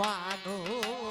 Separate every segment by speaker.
Speaker 1: মানুষ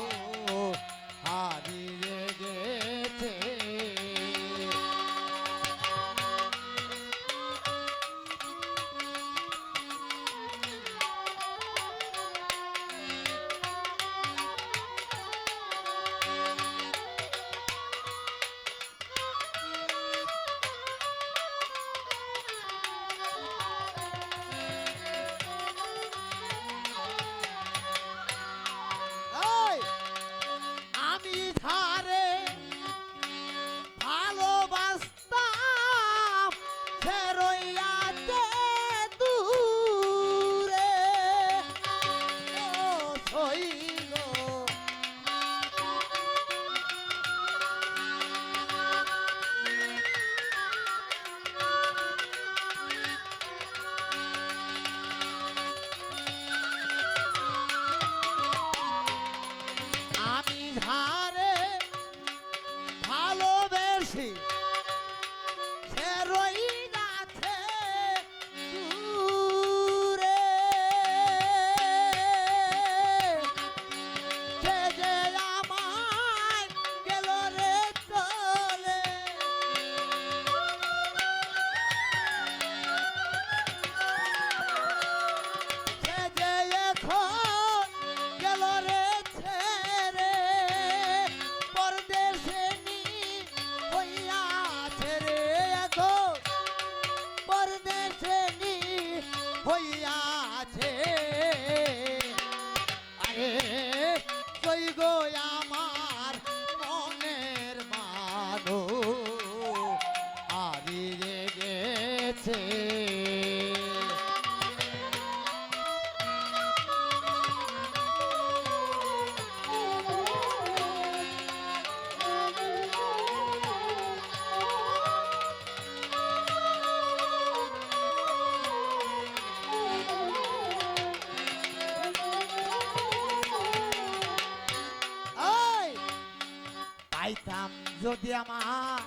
Speaker 1: পাইতাম যদি আমার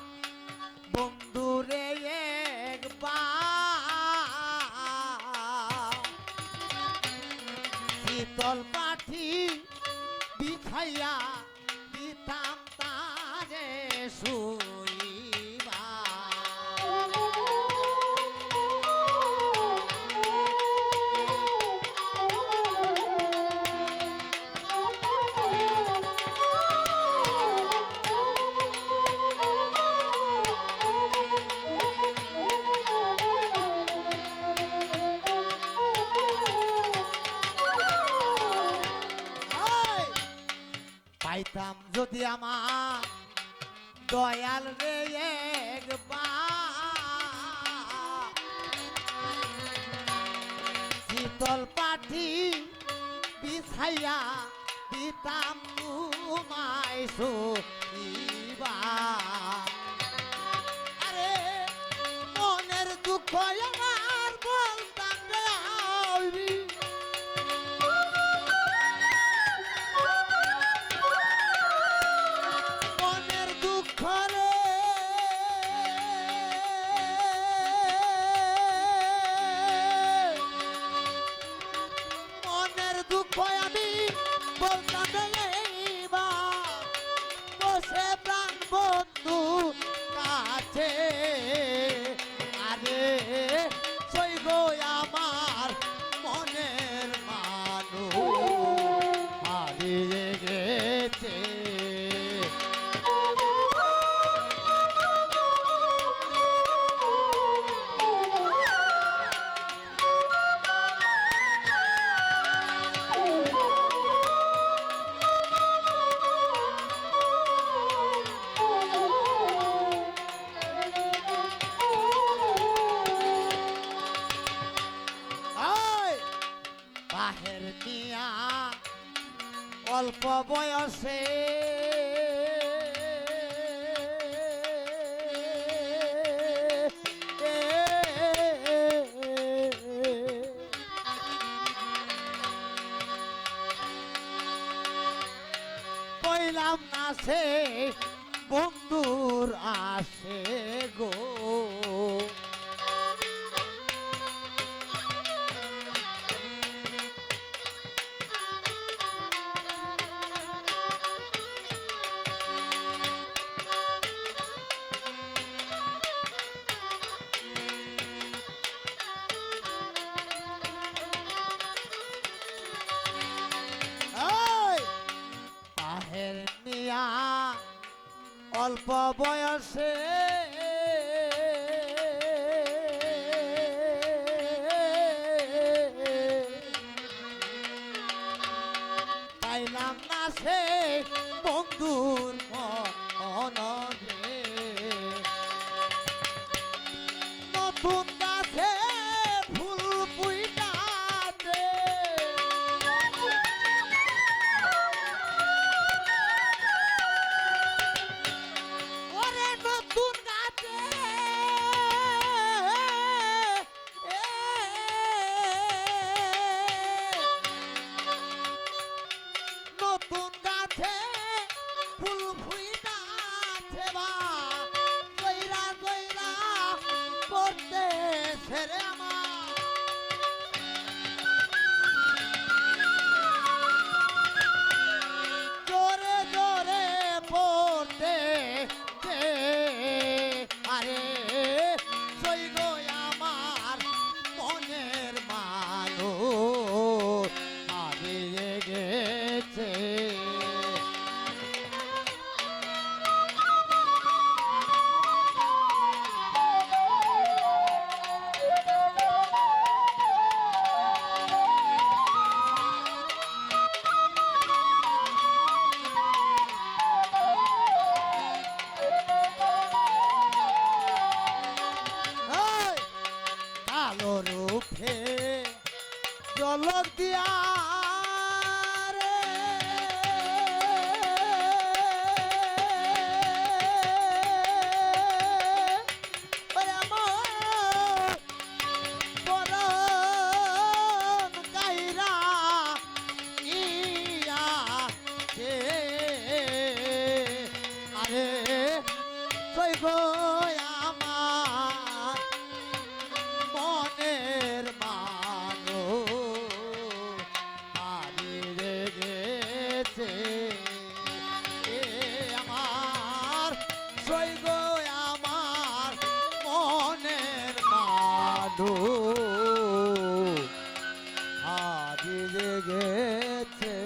Speaker 1: বন্ধুরে একবার শীতল পাঠি বিছাইয়া দিতাম তারে সু তুই আমার দয়াল রে শীতল পাঠি বিছাইয়া দিতাম তোমায় সুবা বলতাম অল্প বয়সে কইলাম না সে অল্প বয়সে জলক দিয়া 내게